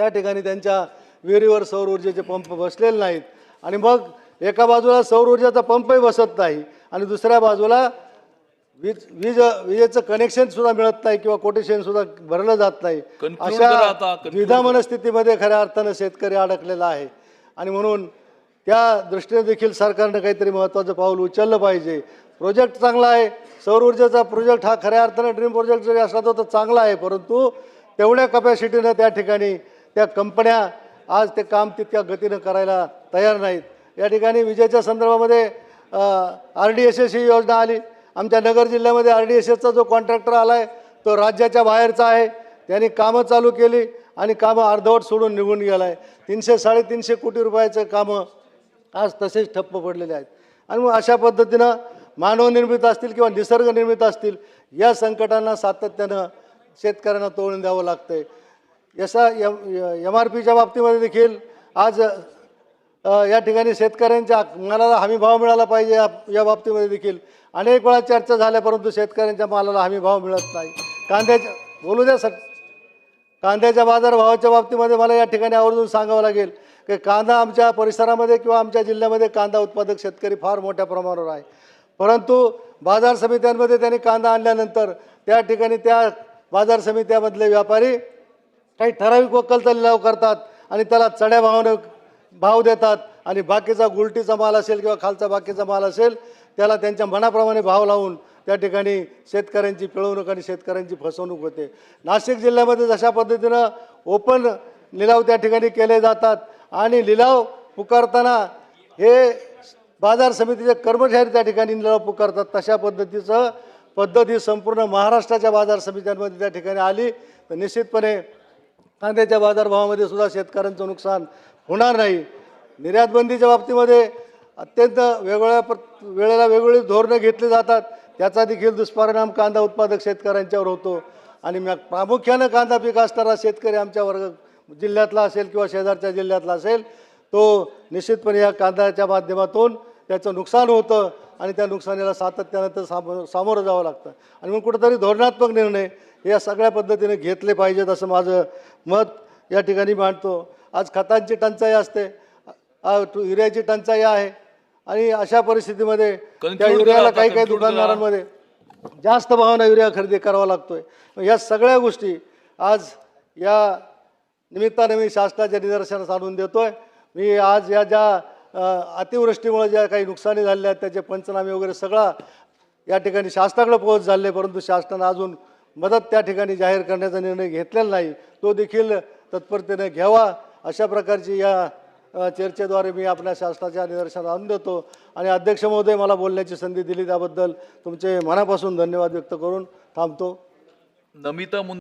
त्या ठिकाणी त्यांच्या विहिरीवर सौर ऊर्जेचे पंप बसलेले नाहीत. आणि मग एका बाजूला सौर ऊर्जेचा पंपही बसत नाही आणि दुसऱ्या बाजूला वीज वीज विजेचं कनेक्शन सुद्धा मिळत नाही किंवा कोटेशन सुद्धा भरलं जात नाही. अशा द्विधा मनस्थितीमध्ये खऱ्या अर्थानं शेतकरी अडकलेला आहे. आणि म्हणून त्या दृष्टीने देखील सरकारनं काहीतरी महत्त्वाचं पाऊल उचललं पाहिजे. प्रोजेक्ट चांगला आहे. सौर ऊर्जेचा प्रोजेक्ट हा खऱ्या अर्थानं ड्रीम प्रोजेक्ट जरी असला तर तो चांगला आहे. परंतु तेवढ्या कपॅसिटीनं त्या ठिकाणी त्या कंपन्या आज ते काम तितक्या गतीनं करायला तयार नाहीत. या ठिकाणी विजेच्या संदर्भामध्ये आर डी एस एस ही योजना आली. आमच्या नगर जिल्ह्यामध्ये आर डी एस एसचा जो कॉन्ट्रॅक्टर आला आहे तो राज्याच्या बाहेरचा आहे. त्यांनी कामं चालू केली आणि कामं अर्धवट सोडून निघून गेला आहे तीनशे साडेतीनशे कोटी रुपयाचं कामं आज तसेच ठप्प पडलेले आहेत. आणि मग अशा पद्धतीनं मानवनिर्मित असतील किंवा निसर्गनिर्मित असतील या संकटांना सातत्यानं शेतकऱ्यांना तोडून द्यावं लागतं आहे यसा एम एम आर पीच्या बाबतीमध्ये देखील आज या ठिकाणी शेतकऱ्यांच्या मालाला हमी भाव मिळाला पाहिजे या या बाबतीमध्ये देखील. अनेक वेळा चर्चा झाल्या परंतु शेतकऱ्यांच्या मालाला हमी भाव मिळत नाही. कांद्याच्या बोलू द्या सर. कांद्याच्या बाजारभावाच्या बाबतीमध्ये मला या ठिकाणी आवर्जून सांगावं लागेल की कांदा आमच्या परिसरामध्ये किंवा आमच्या जिल्ह्यामध्ये कांदा उत्पादक शेतकरी फार मोठ्या प्रमाणावर आहे. परंतु बाजार समित्यांमध्ये त्यांनी कांदा आणल्यानंतर त्या ठिकाणी त्या बाजार समित्यामधले व्यापारी काही ठराविक वक्कलचा लिलाव करतात आणि त्याला चढ्या भावाने भाव देतात आणि बाकीचा गुलटीचा माल असेल किंवा खालचा बाकीचा माल असेल त्याला त्यांच्या मनाप्रमाणे भाव लावून त्या ठिकाणी शेतकऱ्यांची पिळवणूक आणि शेतकऱ्यांची फसवणूक होते. नाशिक जिल्ह्यामध्ये जशा पद्धतीनं ओपन लिलाव त्या ठिकाणी केले जातात आणि लिलाव पुकारताना हे बाजार समितीचे कर्मचारी त्या ठिकाणी लिलाव पुकारतात. तशा पद्धतीचं पद्धती संपूर्ण महाराष्ट्राच्या बाजार समित्यांमध्ये त्या ठिकाणी आली. तर निश्चितपणे कांद्याच्या बाजारभावामध्ये सुद्धा शेतकऱ्यांचं नुकसान होणार नाही. निर्यातबंदीच्या बाबतीमध्ये अत्यंत वेगवेगळ्या प्र वेळेला वेगवेगळी धोरणं घेतली जातात. त्याचा देखील दुष्परिणाम कांदा उत्पादक शेतकऱ्यांच्यावर होतो. आणि मग प्रामुख्यानं कांदा पीक असणारा शेतकरी आमच्या वर्ग जिल्ह्यातला असेल किंवा शेजारच्या जिल्ह्यातला असेल तो निश्चितपणे या कांद्याच्या माध्यमातून त्याचं नुकसान होतं. आणि त्या नुकसानीला सातत्यानं तर सामोरं सामोरं जावं लागतं. आणि मग कुठंतरी धोरणात्मक निर्णय या सगळ्या पद्धतीने घेतले पाहिजेत असं माझं मत या ठिकाणी मांडतो. आज खतांची टंचाई असते. युरियाची टंचाई आहे. आणि अशा परिस्थितीमध्ये त्या युरियाला काही काही. दुकानदारांमध्ये जास्त भावानं युरिया खरेदी करावा लागतोय. या सगळ्या गोष्टी आज या निमित्ताने मी शासनाच्या निदर्शनास आणून देतोय. मी आज या ज्या अतिवृष्टीमुळे ज्या काही नुकसानी झालेल्या आहेत त्याचे पंचनामे वगैरे सगळा या ठिकाणी शासनाकडे पोहोच झाले परंतु शासनानं अजून मदत त्या ठिकाणी जाहीर करण्याचा निर्णय घेतलेला नाही. तो देखील तत्परतेने घ्यावा. अशा प्रकारची या चर्चेद्वारे मी आपल्या शासनाच्या निदर्शनात आणून देतो. आणि अध्यक्ष महोदय मला बोलण्याची संधी दिली त्याबद्दल तुमचे मनापासून धन्यवाद व्यक्त करून थांबतो. नमिता मुं